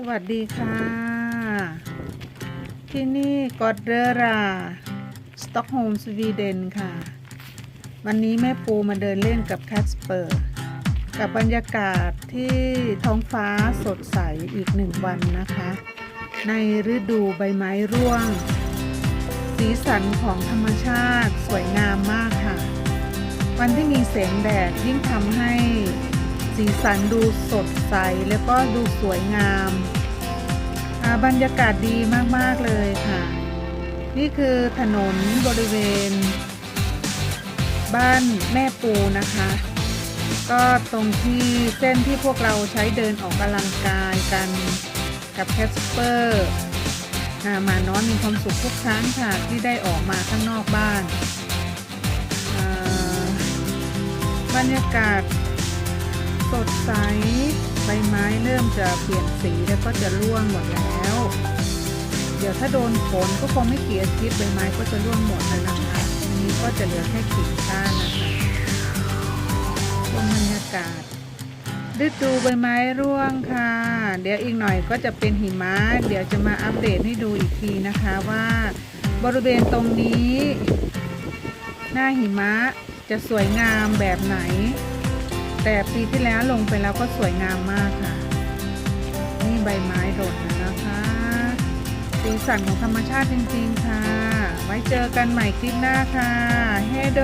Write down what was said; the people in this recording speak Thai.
สวัสดีค่ะ ที่นี่กอดเดอราสต็อกโฮล์มสวีเดนค่ะ วันนี้แม่ปูมาเดินเล่นกับแคสเปอร์ กับบรรยากาศที่ท้องฟ้าสดใสอีกหนึ่งวันนะคะ ในฤดูใบไม้ร่วง สีสันของธรรมชาติสวยงามมากค่ะ วันที่มีแสงแดดยิ่งทำให้ สีสันดูสดใสแล้วก็ดูสวยงามอ่าบรรยากาศดีมาก ๆ เลยค่ะ นี่คือถนนบริเวณ บ้านแม่ปูนะคะ ก็ตรงที่เส้นที่พวกเราใช้เดินออกกำลังกายกันกับแคสเปอร์อ่าหมาน้อยมีความสุขทุกครั้งค่ะที่ได้ออกมาข้างนอกบ้านอ่าบรรยากาศ สดใส ใบไม้เริ่มจะเปลี่ยนสีแล้วก็จะร่วงหมดแล้ว เดี๋ยวถ้าโดนฝนก็คงไม่เกี่อาทิตย์ใบไม้ก็จะร่วงหมดแล้วนะคะอันนี้ก็จะเหลือแค่กิ่งก้านนะคะชมบรรยากาศฤดูใบไม้ร่วงค่ะ เดี๋ยวอีกหน่อยก็จะเป็นหิมะ เดี๋ยวจะมาอัปเดตให้ดูอีกทีนะคะว่า บริเวณตรงนี้ หน้าหิมะจะสวยงามแบบไหน แต่ปีที่แล้วลงไปแล้วก็สวยงามมากค่ะ นี่ใบไม้โดดนแล้วนะคะสีสันของธรรมชาติจริงๆค่ะ ไว้เจอกันใหม่คลิปหน้าค่ะ เฮโด